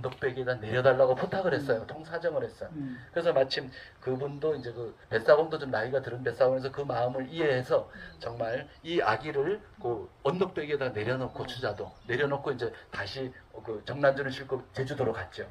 언덕배기에다 내려달라고 부탁을 했어요. 통사정을 했어요. 음. 그래서 마침 그분도 이제 그 뱃사공도 좀 나이가 들은 뱃사공에서 그 마음을 이해해서 정말 이 아기를 그 언덕배기에다 내려놓고 추자도 내려놓고 이제 다시 그 정난주를 싣고 제주도로 갔죠.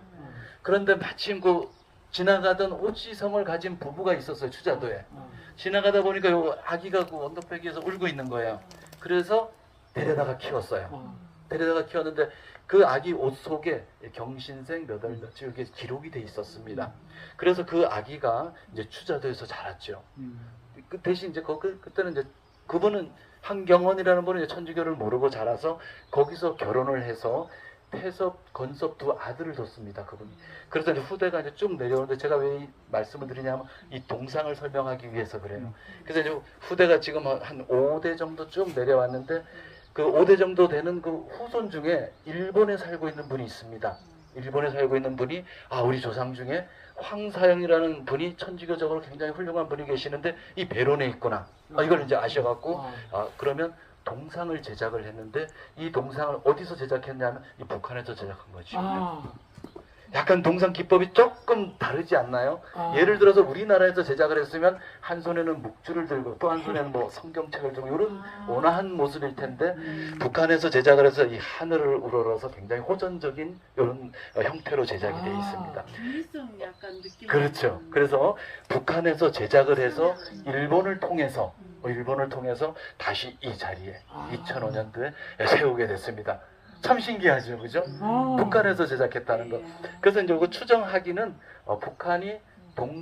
그런데 마침 그 지나가던 오지성을 가진 부부가 있었어요 추자도에. 어. 지나가다 보니까 요 아기가 그 언덕배기에서 울고 있는 거예요. 그래서 데려다가 키웠어요. 어. 데려다가 키웠는데 그 아기 옷 속에 경신생 몇 월 며칠 이게 기록이 돼 있었습니다. 그래서 그 아기가 이제 추자도에서 자랐죠. 음. 그 대신 이제 거 그, 그때는 이제 그분은 한경원이라는 분은 천주교를 모르고 자라서 거기서 결혼을 해서 태섭, 건섭 두 아들을 뒀습니다. 그분이. 그래서 이제 후대가 이제 쭉 내려오는데 제가 왜 이 말씀을 드리냐면 이 동상을 설명하기 위해서 그래요. 그래서 이제 후대가 지금 한 5대 정도 쭉 내려왔는데 그 5대 정도 되는 그 후손 중에 일본에 살고 있는 분이 있습니다. 일본에 살고 있는 분이 아 우리 조상 중에 황사영이라는 분이 천주교적으로 굉장히 훌륭한 분이 계시는데 이 배론에 있구나. 아, 이걸 이제 아셔갖고 어. 아 그러면 동상을 제작을 했는데 이 동상을 어디서 제작했냐면 이 북한에서 제작한 거죠. 아. 약간 동상 기법이 조금 다르지 않나요? 아. 예를 들어서 우리나라에서 제작을 했으면 한 손에는 묵주를 들고 또 한 손에는 뭐 성경책을 들고 이런 온화한 모습일 텐데 음. 북한에서 제작을 해서 이 하늘을 우러러서 굉장히 호전적인 이런 형태로 제작이 되어 아. 있습니다. 중립성 약간 느낌. 그렇죠. 그래서 북한에서 제작을 해서 음. 일본을 통해서 어, 일본을 통해서 다시 이 자리에 아. 2005년도에 세우게 됐습니다. 참 신기하죠, 그죠? 아. 북한에서 제작했다는 거. 그래서 이제 이거 추정하기는 어, 북한이 동